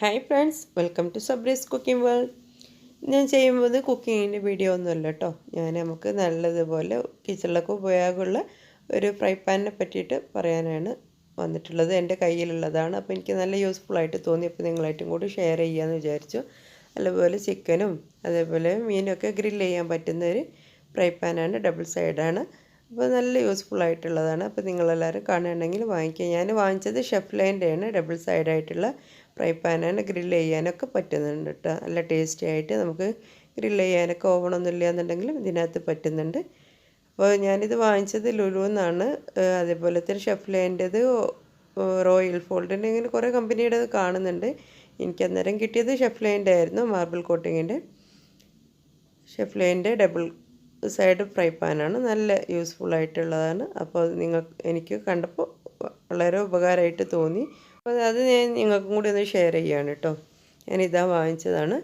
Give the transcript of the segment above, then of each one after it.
Hi friends welcome to Sabri's cooking world ഞാൻ ചെയ്യുമ്പോൾ കുക്കിങ്ങിന്റെ video ഒന്നുമല്ല കേട്ടോ. ഞാൻ നമുക്ക് നല്ലതുപോലെ കിച്ചണിലൊക്കെ ഉപയോഗമുള്ള ഒരു ഫ്രൈ പാനിനെ പറ്റിയിട്ട് പറയാനാണ് വന്നിട്ടുള്ളത്. എന്റെ കയ്യിലുള്ളതാണ്. അപ്പോൾ എനിക്ക് നല്ല യൂസ്ഫുൾ ആയിട്ട് തോന്നി. അപ്പോൾ നിങ്ങളായിട്ടും കൂടി ഷെയർ ചെയ്യാമെന്ന് വിചാരിച്ചു. അതുപോലെ ചിക്കനും അതേപോലെ മീനൊക്കെ ഗ്രില്ല് ചെയ്യാൻ പറ്റുന്ന ഒരു ഫ്രൈ പാനാണ് ഡബിൾ സൈഡാണ് അപ്പോൾ നല്ല യൂസ്ഫുൾ ആയിട്ടുള്ളതാണ്. അപ്പോൾ നിങ്ങളെല്ലാവരും കാണുകയാണെങ്കിൽ വാങ്ങിക്കുക. ഞാൻ വാങ്ങിച്ചത് ഷെഫ് ലൈന്റെയാണ് ഡബിൾ സൈഡായിട്ടുള്ള ഫ്രൈ പാനാണ് ഗ്രില്ല് ചെയ്യാനൊക്കെ പറ്റുന്നുണ്ട് കേട്ടോ നല്ല ടേസ്റ്റി ആയിട്ട് നമുക്ക് ഗ്രില്ല് ചെയ്യാനൊക്കെ ഓവണൊന്നും ഇല്ല എന്നുണ്ടെങ്കിലും ഇതിനകത്ത് പറ്റുന്നുണ്ട്. അപ്പോൾ ഞാനിത് വാങ്ങിച്ചത് ലുലു എന്നാണ്. അതേപോലെ തന്നെ ഷെഫ് ലൈന്റെത് റോയൽ ഫോൾഡിന്റെ ഇങ്ങനെ കുറേ കമ്പനിയുടെ കാണുന്നുണ്ട്. എനിക്ക് അന്നേരം കിട്ടിയത് ഷെഫ് ലൈന്റെ ആയിരുന്നു മാർബിൾ കോട്ടിങ്ങിന്റെ ഷെഫ് ലൈന്റെ ഡബിൾ സൈഡ് ഫ്രൈ പാനാണ് നല്ല യൂസ്ഫുൾ ആയിട്ടുള്ളതാണ്. അപ്പോൾ നിങ്ങൾ എനിക്ക് കണ്ടപ്പോൾ വളരെ ഉപകാരമായിട്ട് തോന്നി. അപ്പോൾ അത് ഞാൻ നിങ്ങൾക്കും കൂടി ഒന്ന് ഷെയർ ചെയ്യുകയാണ് കേട്ടോ. ഞാനിതാ വാങ്ങിച്ചതാണ്.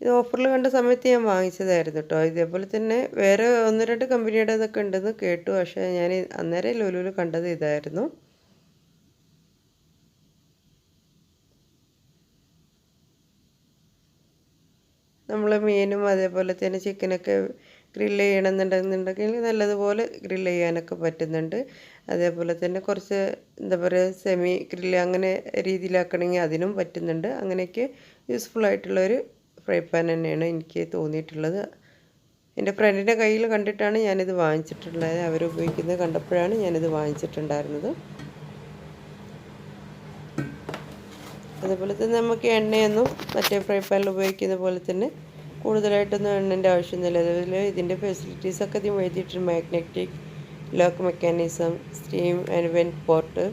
ഇത് ഓഫറിൽ കണ്ട സമയത്ത് ഞാൻ വാങ്ങിച്ചതായിരുന്നു കേട്ടോ. ഇതേപോലെ തന്നെ വേറെ ഒന്ന് രണ്ട് കമ്പനിയുടെ ഇതൊക്കെ ഉണ്ടെന്ന് കേട്ടു. പക്ഷേ ഞാൻ അന്നേരം ലുലുവിൽ കണ്ടത് ഇതായിരുന്നു. നമ്മൾ മീനും അതേപോലെ തന്നെ ചിക്കനൊക്കെ ഗ്രില്ല് ചെയ്യണമെന്നുണ്ടെന്നുണ്ടെങ്കിൽ നല്ലതുപോലെ ഗ്രില്ല് ചെയ്യാനൊക്കെ പറ്റുന്നുണ്ട്. അതേപോലെ തന്നെ കുറച്ച് എന്താ പറയുക സെമി ഗ്രില്ല് അങ്ങനെ രീതിയിലാക്കണമെങ്കിൽ അതിനും പറ്റുന്നുണ്ട്. അങ്ങനെയൊക്കെ യൂസ്ഫുൾ ആയിട്ടുള്ളൊരു ഫ്രൈ പാൻ തന്നെയാണ് എനിക്ക് തോന്നിയിട്ടുള്ളത്. എന്റെ ഫ്രണ്ടിന്റെ കയ്യിൽ കണ്ടിട്ടാണ് ഞാനിത് വാങ്ങിച്ചിട്ടുള്ളത്. അവർ ഉപയോഗിക്കുന്നത് കണ്ടപ്പോഴാണ് ഞാനിത് വാങ്ങിച്ചിട്ടുണ്ടായിരുന്നത്. അതുപോലെ തന്നെ നമുക്ക് എണ്ണയൊന്നും മറ്റേ ഫ്രൈ പാനിൽ ഉപയോഗിക്കുന്ന പോലെ തന്നെ കൂടുതലായിട്ടൊന്നും എണ്ണന്റെ ആവശ്യമൊന്നുമില്ല. അതുപോലെ ഇതിന്റെ ഫെസിലിറ്റീസൊക്കെ ഇതിന് എഴുതിയിട്ടുണ്ട്. Magnetic lock mechanism steam and vent port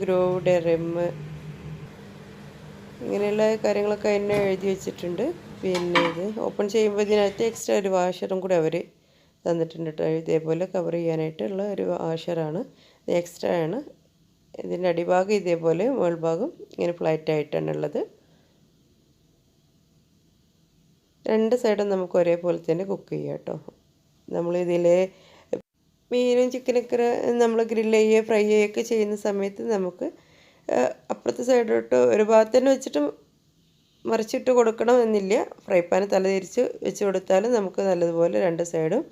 grooved rim ഇങ്ങനെയുള്ള കാര്യങ്ങളൊക്കെ എന്നെ എഴുതി വെച്ചിട്ടുണ്ട്. പിന്നെ ഇത് ഓപ്പൺ ചെയ്യുമ്പോൾ ഇതിനകത്ത് എക്സ്ട്രാ ഒരു വാഷറും കൂടി അവർ തന്നിട്ടുണ്ട് കേട്ടോ. ഇതേപോലെ കവർ ചെയ്യാനായിട്ടുള്ള ഒരു വാഷറാണ് എക്സ്ട്രാ ആണ്. ഇതിന്റെ അടിഭാഗം ഇതേപോലെ മുകൾഭാഗം ഇങ്ങനെ ഫ്ലാറ്റ് ആയിട്ടാണ് ഉള്ളത്. രണ്ട് സൈഡും നമുക്ക് ഒരേപോലെ തന്നെ കുക്ക് ചെയ്യാം കേട്ടോ. നമ്മളിതിൽ മീനും ചിക്കനൊക്കെ നമ്മൾ ഗ്രില്ല് ചെയ്യുക ഫ്രൈ ചെയ്യുകയൊക്കെ ചെയ്യുന്ന സമയത്ത് നമുക്ക് അപ്പുറത്തെ സൈഡിലോട്ട് ഒരു ഭാഗത്ത് തന്നെ വെച്ചിട്ട് മറിച്ചിട്ട് കൊടുക്കണം എന്നില്ല. ഫ്രൈ പാൻ തലതിരിച്ച് വെച്ച് കൊടുത്താലും നമുക്ക് നല്ലതുപോലെ രണ്ട് സൈഡും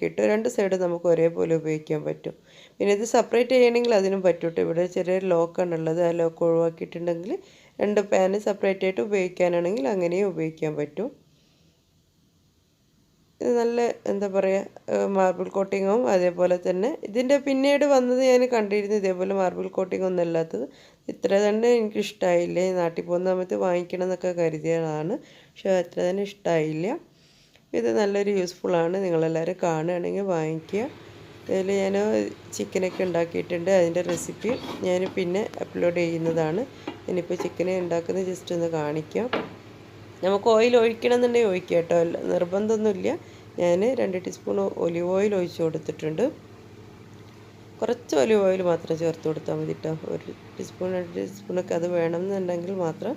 കിട്ടും രണ്ട് സൈഡ് നമുക്ക് ഒരേപോലെ ഉപയോഗിക്കാൻ പറ്റും. പിന്നെ ഇത് സെപ്പറേറ്റ് ചെയ്യണമെങ്കിൽ അതിനും പറ്റൂട്ടോ. ഇവിടെ ചെറിയൊരു ലോക്കാണ് ഉള്ളത്. ആ ലോക്ക് ഒഴിവാക്കിയിട്ടുണ്ടെങ്കിൽ രണ്ട് പാന് സെപ്പറേറ്റ് ആയിട്ട് ഉപയോഗിക്കാനാണെങ്കിൽ അങ്ങനെയും ഉപയോഗിക്കാൻ പറ്റും. ഇത് നല്ല എന്താ പറയുക മാർബിൾ കോട്ടിങ്ങും അതേപോലെ തന്നെ. ഇതിന്റെ പിന്നീട് വന്നത് ഞാൻ കണ്ടിരുന്നു ഇതേപോലെ മാർബിൾ കോട്ടിംഗ് ഒന്നും അല്ലാത്തത്. ഇത്ര തന്നെ എനിക്കിഷ്ടമായില്ല നാട്ടിൽ പോകുന്ന സമയത്ത് വാങ്ങിക്കണം എന്നൊക്കെ കരുതിയതാണ്. പക്ഷേ അത്ര തന്നെ ഇഷ്ടമായില്ല ഇത് നല്ലൊരു യൂസ്ഫുള്ളാണ് നിങ്ങളെല്ലാവരും കാണുകയാണെങ്കിൽ വാങ്ങിക്കുക. ഇതിൽ ഞാൻ ചിക്കനൊക്കെ ഉണ്ടാക്കിയിട്ടുണ്ട്. അതിന്റെ റെസിപ്പി ഞാൻ പിന്നെ അപ്ലോഡ് ചെയ്യുന്നതാണ്. ഇനിയിപ്പോൾ ചിക്കനെ ഉണ്ടാക്കുന്നത് ജസ്റ്റ് ഒന്ന് കാണിക്കാം. നമുക്ക് ഓയിൽ ഒഴിക്കണം എന്നുണ്ടെങ്കിൽ ഒഴിക്കുക കേട്ടോ. നിർബന്ധമൊന്നുമില്ല. ഞാൻ രണ്ട് ടീസ്പൂൺ ഒലിവ് ഓയിൽ ഒഴിച്ച് കൊടുത്തിട്ടുണ്ട്. കുറച്ച് ഒലിവ് ഓയിൽ മാത്രം ചേർത്ത് കൊടുത്താൽ മതി കേട്ടോ. ഒരു ടീസ്പൂൺ രണ്ട് ടീസ്പൂണൊക്കെ അത് വേണമെന്നുണ്ടെങ്കിൽ മാത്രം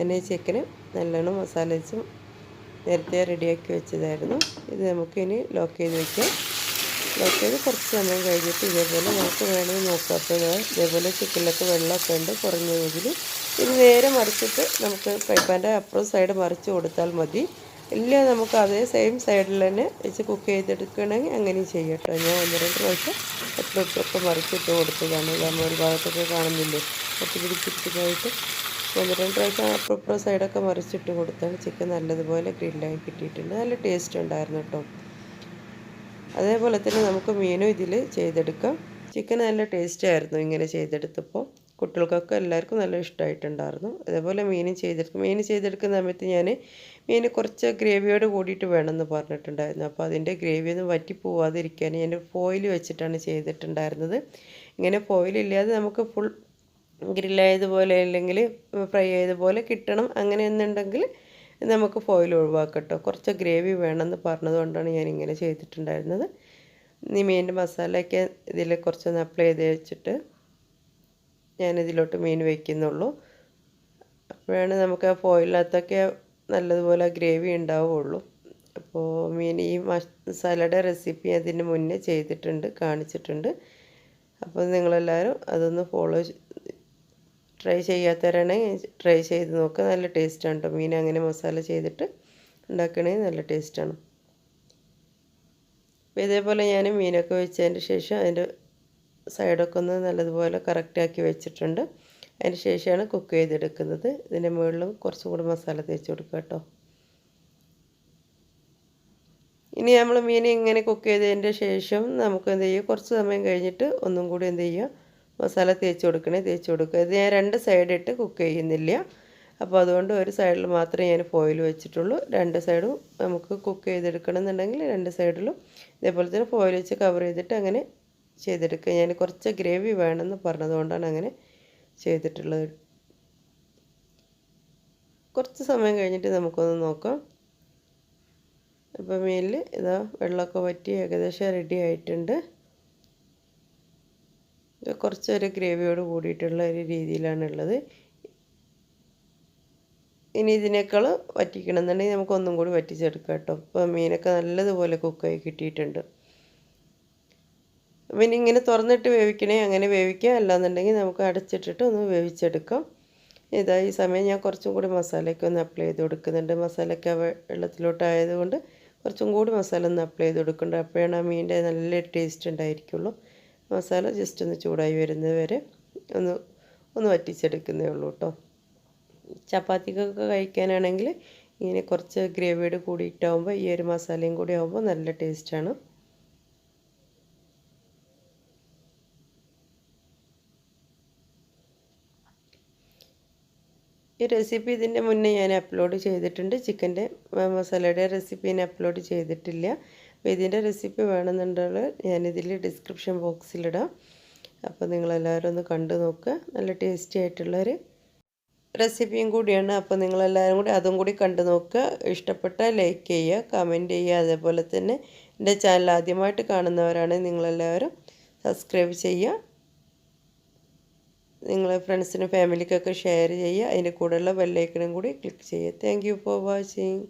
എന്നെ ചിക്കന് നല്ലോണം മസാല വെച്ച് നേരത്തെ റെഡിയാക്കി വെച്ചതായിരുന്നു. ഇത് നമുക്കിനി ലോക്ക് ചെയ്ത് വയ്ക്കാം ലോക്ക് ചെയ്ത് കുറച്ച് സമയം കഴിഞ്ഞിട്ട് ഇതേപോലെ നമുക്ക് വേണമെങ്കിൽ നോക്കാം. ഇതേപോലെ ചിക്കനിലൊക്കെ വെള്ളമൊക്കെ ഉണ്ട് കുറഞ്ഞ രീതിയിൽ ഇത് നേരെ മറിച്ചിട്ട് നമുക്ക് പൈപ്പാന്റെ പാന്റെ അപ്പുറം സൈഡ് മറിച്ച് കൊടുത്താൽ മതി. ഇല്ല നമുക്ക് അതേ സെയിം സൈഡിൽ തന്നെ വെച്ച് കുക്ക് ചെയ്തെടുക്കണമെങ്കിൽ അങ്ങനെയും ചെയ്യട്ടോ ഞാൻ ഒന്ന് രണ്ട് പ്രാവശ്യം എത്ര ഒക്കെ മറിച്ചിട്ട് കൊടുത്തതാണ്. നമ്മൾ ഒരു ഭാഗത്തൊക്കെ കാണുന്നില്ലേ? പിടിച്ചിട്ട് പിടിച്ചിട്ടതായിട്ട് ഒന്ന് രണ്ട് പ്രാവശ്യം അപ്പുറം ഇപ്പുറം സൈഡൊക്കെ മറിച്ചിട്ട് കൊടുത്താണ് ചിക്കൻ നല്ലതുപോലെ ഗ്രില്ലായി കിട്ടിയിട്ടുണ്ട്. നല്ല ടേസ്റ്റ് ഉണ്ടായിരുന്നു കേട്ടോ അതേപോലെ തന്നെ നമുക്ക് മീനും ഇതിൽ ചെയ്തെടുക്കാം. ചിക്കൻ നല്ല ടേസ്റ്റ് ആയിരുന്നു ഇങ്ങനെ ചെയ്തെടുത്തപ്പോൾ. കുട്ടികൾക്കൊക്കെ എല്ലാവർക്കും നല്ല ഇഷ്ടമായിട്ടുണ്ടായിരുന്നു. അതേപോലെ മീനും ചെയ്തെടുക്കും മീൻ ചെയ്തെടുക്കുന്ന സമയത്ത് ഞാൻ മീൻ കുറച്ച് ഗ്രേവിയോട് കൂടിയിട്ട് വേണമെന്ന് പറഞ്ഞിട്ടുണ്ടായിരുന്നു. അപ്പോൾ അതിന്റെ ഗ്രേവി ഒന്നും വറ്റി പോവാതിരിക്കാൻ ഞാൻ ഫോയിൽ വെച്ചിട്ടാണ് ചെയ്തിട്ടുണ്ടായിരുന്നത്. ഇങ്ങനെ ഫോയിലില്ലാതെ നമുക്ക് ഫുൾ ഗ്രില്ലായതുപോലെ അല്ലെങ്കിൽ ഫ്രൈ പോലെ കിട്ടണം. അങ്ങനെ എന്നുണ്ടെങ്കിൽ നമുക്ക് ഫോയിൽ ഒഴിവാക്കട്ടോ. കുറച്ച് ഗ്രേവി വേണമെന്ന് പറഞ്ഞതുകൊണ്ടാണ് ഞാൻ ഇങ്ങനെ ചെയ്തിട്ടുണ്ടായിരുന്നത്. ഈ മീനിന്റെ മസാലയൊക്കെ ഇതിൽ കുറച്ചൊന്ന് അപ്ലൈ ചെയ്ത് വെച്ചിട്ട് ഞാനിതിലോട്ട് മീൻ വയ്ക്കുന്നുള്ളൂ. അപ്പോഴാണ് നമുക്ക് ആ ഫോയിലകത്തൊക്കെ നല്ലതുപോലെ ഗ്രേവി ഉണ്ടാവുള്ളൂ അപ്പോൾ മീൻ ഈ മസാലയുടെ റെസിപ്പി അതിന് മുന്നേ ചെയ്തിട്ടുണ്ട് കാണിച്ചിട്ടുണ്ട്. അപ്പോൾ നിങ്ങളെല്ലാവരും അതൊന്ന് ഫോളോ ട്രൈ ചെയ്യാത്തവരാണെങ്കിൽ ട്രൈ ചെയ്ത് നോക്കുക നല്ല ടേസ്റ്റാണ് കേട്ടോ മീൻ അങ്ങനെ മസാല ചെയ്തിട്ട് ഉണ്ടാക്കണമെങ്കിൽ നല്ല ടേസ്റ്റാണ് അപ്പോൾ ഇതേപോലെ ഞാൻ മീനൊക്കെ വെച്ചതിന് ശേഷം അതിന്റെ സൈഡൊക്കെ ഒന്ന് നല്ലതുപോലെ കറക്റ്റാക്കി വെച്ചിട്ടുണ്ട്. അതിന് ശേഷമാണ് കുക്ക് ചെയ്തെടുക്കുന്നത്. ഇതിന്റെ മുകളിലും കുറച്ചും കൂടി മസാല തേച്ച് കൊടുക്കുക കേട്ടോ ഇനി നമ്മൾ മീൻ ഇങ്ങനെ കുക്ക് ചെയ്തതിന്റെ ശേഷം നമുക്ക് എന്ത് ചെയ്യുക? കുറച്ച് സമയം കഴിഞ്ഞിട്ട് ഒന്നും കൂടി എന്ത് ചെയ്യുക? മസാല തേച്ച് കൊടുക്കണേ തേച്ച് കൊടുക്കുക. ഇത് ഞാൻ രണ്ട് സൈഡിട്ട് കുക്ക് ചെയ്യുന്നില്ല. അപ്പോൾ അതുകൊണ്ട് ഒരു സൈഡിൽ മാത്രമേ ഞാൻ ഫോയിൽ വെച്ചിട്ടുള്ളൂ. രണ്ട് സൈഡും നമുക്ക് കുക്ക് ചെയ്തെടുക്കണം എന്നുണ്ടെങ്കിൽ രണ്ട് സൈഡിലും ഇതേപോലെ തന്നെ ഫോയിൽ വെച്ച് കവർ ചെയ്തിട്ട് അങ്ങനെ ചെയ്തെടുക്കുക. ഞാൻ കുറച്ച് ഗ്രേവി വേണമെന്ന് പറഞ്ഞതുകൊണ്ടാണ് അങ്ങനെ ചെയ്തിട്ടുള്ളത്. കുറച്ച് സമയം കഴിഞ്ഞിട്ട് നമുക്കൊന്ന് നോക്കാം. അപ്പോൾ മീനിൽ ഇതാ വെള്ളമൊക്കെ വറ്റി ഏകദേശം റെഡി ആയിട്ടുണ്ട്. കുറച്ചൊരു ഗ്രേവിയോട് കൂടിയിട്ടുള്ള ഒരു രീതിയിലാണുള്ളത്. ഇനി ഇതിനേക്കാൾ വറ്റിക്കണമെന്നുണ്ടെങ്കിൽ നമുക്ക് ഒന്നും കൂടി വറ്റിച്ചെടുക്കാം കേട്ടോ. ഇപ്പോൾ മീനൊക്കെ നല്ലതുപോലെ കുക്കായി കിട്ടിയിട്ടുണ്ട്. പിന്നെ ഇങ്ങനെ തുറന്നിട്ട് വേവിക്കണേ അങ്ങനെ വേവിക്കാം. അല്ലാന്നുണ്ടെങ്കിൽ നമുക്ക് അടച്ചിട്ടിട്ട് ഒന്ന് വേവിച്ചെടുക്കാം. ഇതാ ഈ സമയം ഞാൻ കുറച്ചും കൂടി മസാലയൊക്കെ ഒന്ന് അപ്ലൈ ചെയ്ത് കൊടുക്കുന്നുണ്ട്. വെള്ളത്തിലോട്ട് വെള്ളത്തിലോട്ടായതുകൊണ്ട് കുറച്ചും കൂടി മസാല ഒന്ന് അപ്ലൈ ചെയ്ത് കൊടുക്കുന്നുണ്ട്. അപ്പോഴാണ് ആ മീനിന്റെ നല്ല ടേസ്റ്റ് ഉണ്ടായിരിക്കുള്ളൂ. മസാല ജസ്റ്റ് ഒന്ന് ചൂടായി വരുന്നത് വരെ ഒന്ന് ഒന്ന് വറ്റിച്ചെടുക്കുന്നേ ഉള്ളൂ കേട്ടോ ചപ്പാത്തിക്കൊക്കെ കഴിക്കാനാണെങ്കിൽ ഇങ്ങനെ കുറച്ച് ഗ്രേവിയോട് കൂടിയിട്ടാകുമ്പോൾ ഈ ഒരു മസാലയും കൂടി ആകുമ്പോൾ നല്ല ടേസ്റ്റാണ് ഈ റെസിപ്പി ഇതിന്റെ മുന്നേ ഞാൻ അപ്ലോഡ് ചെയ്തിട്ടുണ്ട്. ചിക്കന്റെ മസാലയുടെ റെസിപ്പി ഞാൻ അപ്ലോഡ് ചെയ്തിട്ടില്ല. അപ്പോൾ ഇതിന്റെ റെസിപ്പി വേണമെന്നുണ്ടെങ്കിൽ ഞാനിതിൽ ഡിസ്ക്രിപ്ഷൻ ബോക്സിലിടാം അപ്പോൾ നിങ്ങളെല്ലാവരും ഒന്ന് കണ്ടു നോക്കുക. നല്ല ടേസ്റ്റി ആയിട്ടുള്ളൊരു റെസിപ്പിയും കൂടിയാണ്. അപ്പോൾ നിങ്ങളെല്ലാവരും കൂടി അതും കൂടി കണ്ടു നോക്കുക. ഇഷ്ടപ്പെട്ടാൽ ലൈക്ക് ചെയ്യുക കമന്റ് ചെയ്യുക. അതേപോലെ തന്നെ എന്റെ ചാനൽ ആദ്യമായിട്ട് കാണുന്നവരാണെങ്കിൽ നിങ്ങളെല്ലാവരും സബ്സ്ക്രൈബ് ചെയ്യുക. നിങ്ങളെ ഫ്രണ്ട്സിനും ഫാമിലിക്കൊക്കെ ഷെയർ ചെയ്യുക. അതിന്റെ കൂടെയുള്ള ബെല്ലൈക്കനും കൂടി ക്ലിക്ക് ചെയ്യുക. Thank you for watching